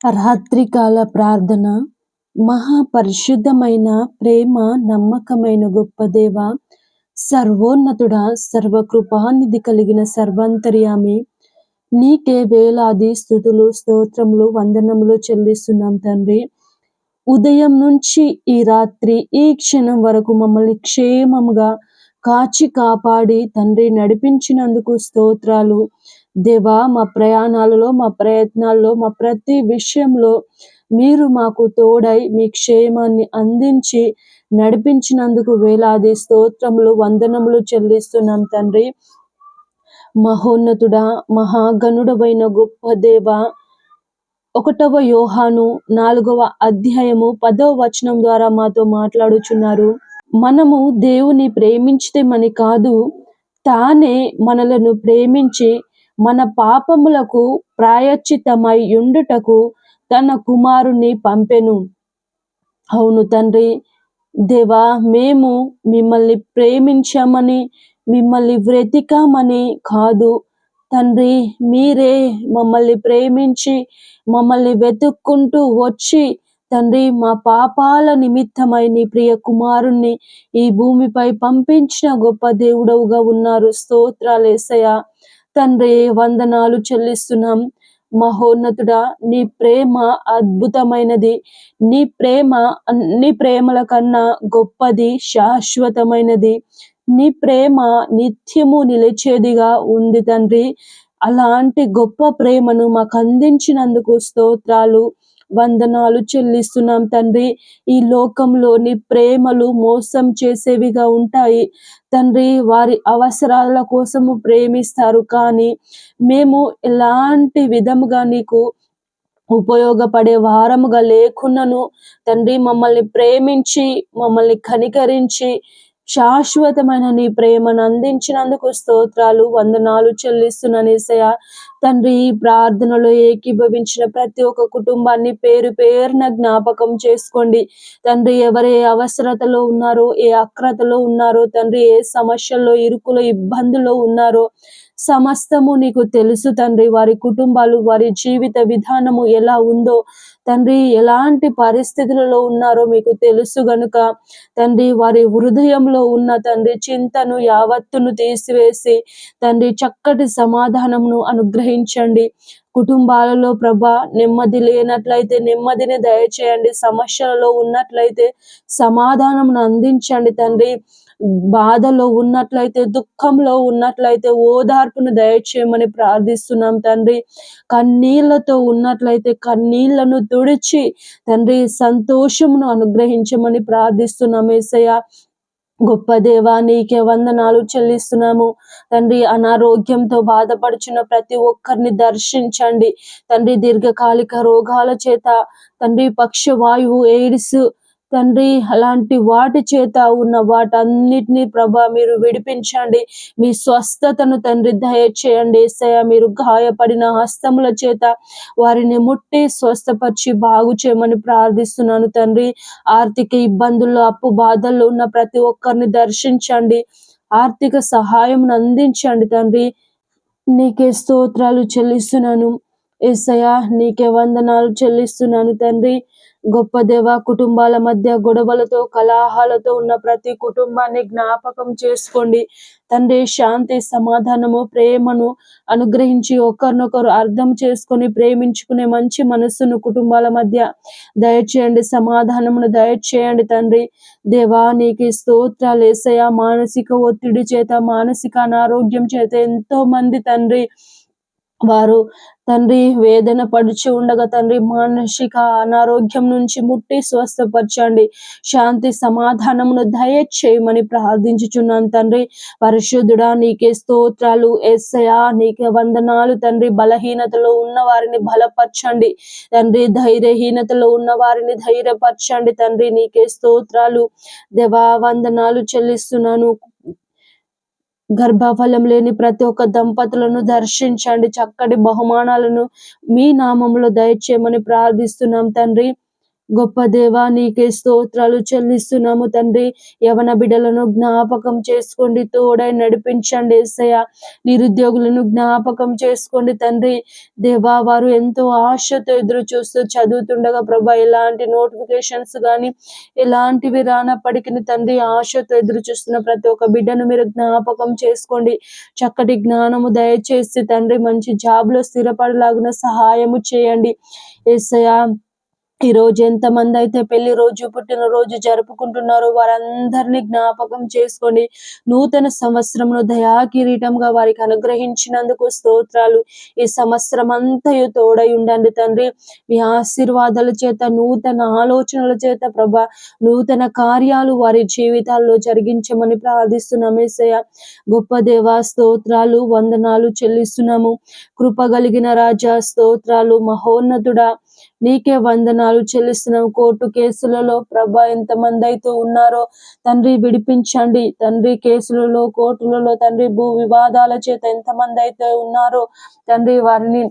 రాత్రికాల ప్రార్థన. మహాపరిశుద్ధమైన ప్రేమ నమ్మకమైన గొప్ప దేవ సర్వోన్నతుడ సర్వకృపానిధి కలిగిన సర్వాంతర్యామి నీకే వేలాది స్థుతులు స్తోత్రములు వందనములు చెల్లిస్తున్నాం తండ్రి. ఉదయం నుంచి ఈ రాత్రి ఈ క్షణం వరకు మమ్మల్ని క్షేమముగా కాచి కాపాడి తండ్రి నడిపించినందుకు స్తోత్రాలు. దేవా మా ప్రయాణాలలో మా ప్రయత్నాల్లో మా ప్రతి విషయంలో మీరు మాకు తోడై మీ క్షేమాన్ని అందించి నడిపించినందుకు వేలాది స్తోత్రములు వందనములు చెల్లిస్తున్నాం తండ్రి. మహోన్నతుడా మహాగణుడవైన గొప్ప దేవ ఒకటవ యోహాను నాలుగవ అధ్యాయము పదవ వచనం ద్వారా మాతో మాట్లాడుచున్నారు. మనము దేవుని ప్రేమించితే మని కాదు తానే మనలను ప్రేమించి మన పాపములకు ప్రాయశ్చితమై యుండుటకు తన కుమారుణ్ణి పంపెను. అవును తండ్రి దేవా మేము మిమ్మల్ని ప్రేమించామని మిమ్మల్ని వ్రతికామని కాదు. తండ్రి మీరే మమ్మల్ని ప్రేమించి మమ్మల్ని వెతుక్కుంటూ వచ్చి తండ్రి మా పాపాల నిమిత్తమై నీ ప్రియ కుమారుణ్ణి ఈ భూమిపై పంపించిన గొప్ప దేవుడవుగా ఉన్నారు. స్తోత్రాలేసయ తండ్రి వందనాలు చెల్లిస్తున్నాం. మహోన్నతుడా నీ ప్రేమ అద్భుతమైనది. నీ ప్రేమ అన్ని ప్రేమల కన్నా గొప్పది శాశ్వతమైనది. నీ ప్రేమ నిత్యము నిలిచేదిగా ఉంది తండ్రి. అలాంటి గొప్ప ప్రేమను మాకు అందించినందుకు స్తోత్రాలు. వందనాలు చెల్లిస్తున్నాం తండ్రి. ఈ లోకంలోని ప్రేమలు మోసం చేసేవిగా ఉంటాయి. తండ్రి వారి అవసరాల కోసము ప్రేమిస్తారు కానీ మేము ఎలాంటి విధముగా నీకు ఉపయోగపడే వారముగా లేకున్నను తండ్రి. మమ్మల్ని ప్రేమించి మమ్మల్ని కనికరించి శాశ్వతమైన నీ ప్రేమను అందించినందుకు స్తోత్రాలు వందనాలు చెల్లిస్తున్నానేసయ తండ్రి ఈ ప్రార్థనలో ఏకీభవించిన ప్రతి ఒక్క కుటుంబాన్ని పేరు పేరున జ్ఞాపకం చేసుకోండి. తండ్రి ఎవరు ఏ అవసరతలో ఉన్నారో ఏ అక్రతలో ఉన్నారో తండ్రి ఏ సమస్యల్లో ఇరుకులో ఇబ్బందులో ఉన్నారో సమస్తము నీకు తెలుసు తండ్రి. వారి కుటుంబాలు వారి జీవిత విధానము ఎలా ఉందో తండ్రి ఎలాంటి పరిస్థితులలో ఉన్నారో మీకు తెలుసు గనుక తండ్రి వారి హృదయంలో ఉన్న తండ్రి చింతను యావత్తును తీసివేసి తండ్రి చక్కటి సమాధానమును అనుగ్రహించండి కుటుంబాలలో ప్రభ నెమ్మది లేనట్లయితే నెమ్మదిని దయచేయండి. సమస్యలలో ఉన్నట్లయితే సమాధానం అందించండి తండ్రి. బాధలో ఉన్నట్లయితే దుఃఖంలో ఉన్నట్లయితే ఓదార్పును దయచేయమని ప్రార్థిస్తున్నాం తండ్రి. కన్నీళ్ళతో ఉన్నట్లయితే కన్నీళ్ళను తుడిచి తండ్రి సంతోషమును అనుగ్రహించమని ప్రార్థిస్తున్నాం ఏసయ్య. గొప్ప దేవా నీకే వందనాలు చెల్లిస్తున్నాము. తండ్రి అనారోగ్యంతో బాధపడుచున్న ప్రతి ఒక్కరిని దర్శించండి. తండ్రి దీర్ఘకాలిక రోగాల చేత తండ్రి పక్షవాయువు ఎయిడ్స్ తండ్రి అలాంటి వాటి చేత ఉన్న వాటన్నిటిని ప్రభా మీరు విడిపించండి. మీ స్వస్థతను తండ్రి దయచేయండి. ఏసయ మీరు గాయపడిన హస్తముల చేత వారిని ముట్టి స్వస్థపరిచి బాగు చేయమని ప్రార్థిస్తున్నాను తండ్రి. ఆర్థిక ఇబ్బందుల్లో అప్పు బాధల్లో ఉన్న ప్రతి ఒక్కరిని దర్శించండి. ఆర్థిక సహాయం అందించండి తండ్రి. నీకే స్తోత్రాలు చెల్లిస్తున్నాను. ఏసయ నీకే వందనాలు చెల్లిస్తున్నాను తండ్రి. గొప్ప దేవ కుటుంబాల మధ్య గొడవలతో కలాహాలతో ఉన్న ప్రతి కుటుంబాన్ని జ్ఞాపకం చేసుకోండి. తండ్రి శాంతి సమాధానము ప్రేమను అనుగ్రహించి ఒకరినొకరు అర్థం చేసుకొని ప్రేమించుకునే మంచి మనస్సును కుటుంబాల మధ్య దయచేయండి. సమాధానమును దయచేయండి తండ్రి. దేవా నీకు స్తోత్రాలు ఏసయ మానసిక ఒత్తిడి చేత మానసిక అనారోగ్యం చేత ఎంతో మంది తండ్రి వారు తండ్రి వేదన పడుచు ఉండగా తండ్రి మానసిక అనారోగ్యం నుంచి ముట్టి స్వస్థపరచండి. శాంతి సమాధానమును దయచేయమని ప్రార్థించుచున్నాను తండ్రి. పరిశుద్ధుడా నీకే స్తోత్రాలు. ఎస్సయా నీకే వందనాలు తండ్రి. బలహీనతలో ఉన్న వారిని బలపరచండి. తండ్రి ధైర్యహీనతలో ఉన్న వారిని ధైర్యపరచండి తండ్రి. నీకే స్తోత్రాలు. దేవా వందనాలు చెల్లిస్తున్నాను. గర్భఫలం లేని ప్రతి ఒక్క దంపతులను దర్శించండి. చక్కటి బహుమానాలను మీ నామంలో దయచేయమని ప్రార్థిస్తున్నాం తండ్రి. గొప్ప దేవా నీకే స్తోత్రాలు చెల్లిస్తున్నాము తండ్రి. యవన బిడ్డలను జ్ఞాపకం చేసుకోండి తోడై నడిపించండి ఏసయ్య. నిరుద్యోగులను జ్ఞాపకం చేసుకోండి తండ్రి. దేవా వారు ఎంతో ఆశతో ఎదురు చూస్తూ చదువుతుండగా ప్రభా ఎలాంటి నోటిఫికేషన్స్ కానీ ఎలాంటివి రానప్పటికీ తండ్రి ఆశతో ఎదురు చూస్తున్న ప్రతి ఒక్క బిడ్డను మీరు జ్ఞాపకం చేసుకోండి. చక్కటి జ్ఞానము దయచేసి తండ్రి మంచి జాబ్లో స్థిరపడలాగున సహాయము చేయండి. ఏసయా ఈ రోజు ఎంతమంది అయితే పెళ్ళి రోజు పుట్టిన రోజు జరుపుకుంటున్నారో వారందరినీ జ్ఞాపకం చేసుకొని నూతన సంవత్సరంలో దయా కిరీటంగా వారికి అనుగ్రహించినందుకు స్తోత్రాలు. ఈ సంవత్సరం అంతయు తోడై ఉండండి తండ్రి. మీ ఆశీర్వాదాల చేత నూతన ఆలోచనల చేత ప్రభ నూతన కార్యాలు వారి జీవితాల్లో జరిగించమని ప్రార్థిస్తున్నాం ఏసయ్య. గొప్ప దేవ స్తోత్రాలు వందనాలు చెల్లిస్తున్నాము. కృపగలిగిన రాజా స్తోత్రాలు మహోన్నతుడా. నీకే వందనాలు చెల్లిస్తున్నాం. కోర్టు కేసులలో ప్రభా ఎంతమంది అయితే ఉన్నారో తండ్రి విడిపించండి. తండ్రి కేసులలో కోర్టులలో తండ్రి భూ వివాదాల చేత ఎంతమంది అయితే ఉన్నారో తండ్రి వారిని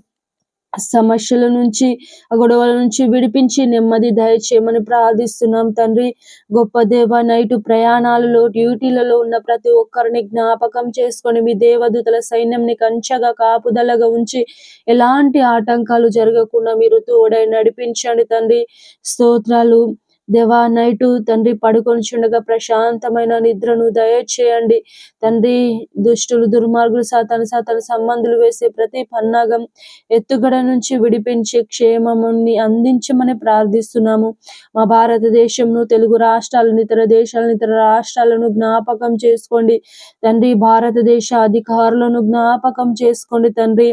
సమస్యల నుంచి గొడవల నుంచి విడిపించి నెమ్మది దయచేయమని ప్రార్థిస్తున్నాం తండ్రి. గొప్ప దేవ నైటు ప్రయాణాలలో డ్యూటీలలో ఉన్న ప్రతి ఒక్కరిని జ్ఞాపకం చేసుకొని మీ దేవదూతల సైన్యంని కంచగా కాపుదలగా ఉంచి ఎలాంటి ఆటంకాలు జరగకుండా మీరు తోడై నడిపించండి తండ్రి. స్తోత్రాలు. దేవా నైటు తండ్రి పడుకొని చుండగా ప్రశాంతమైన నిద్రను దయచేయండి. తండ్రి దుష్టులు దుర్మార్గులు సాతాను సాతాను సంబంధులు వేసే ప్రతి పన్నాగం ఎత్తుగడ నుంచి విడిపించే క్షేమముని అందించమని ప్రార్థిస్తున్నాము. మా భారతదేశంను తెలుగు రాష్ట్రాలను ఇతర దేశాలను ఇతర రాష్ట్రాలను జ్ఞాపకం చేసుకోండి. తండ్రి భారతదేశ అధికారులను జ్ఞాపకం చేసుకోండి. తండ్రి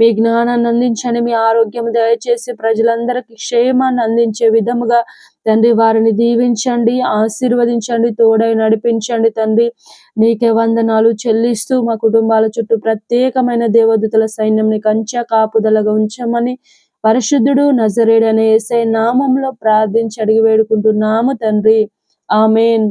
మీ జ్ఞానాన్ని అందించండి. మీ ఆరోగ్యం దయచేసి ప్రజలందరికీ క్షేమాన్ని అందించే విధముగా తండ్రి వారిని దీవించండి ఆశీర్వదించండి తోడై నడిపించండి తండ్రి. నీకే వందనాలు చెల్లిస్తూ మా కుటుంబాల చుట్టూ ప్రత్యేకమైన దేవదూతల సైన్యంని కంచె కాపుదలగా ఉంచమని పరిశుద్ధుడు నజరేడనే ఏసై నామంలో ప్రార్థించి అడిగి వేడుకుంటున్నాము తండ్రి. ఆమెన్.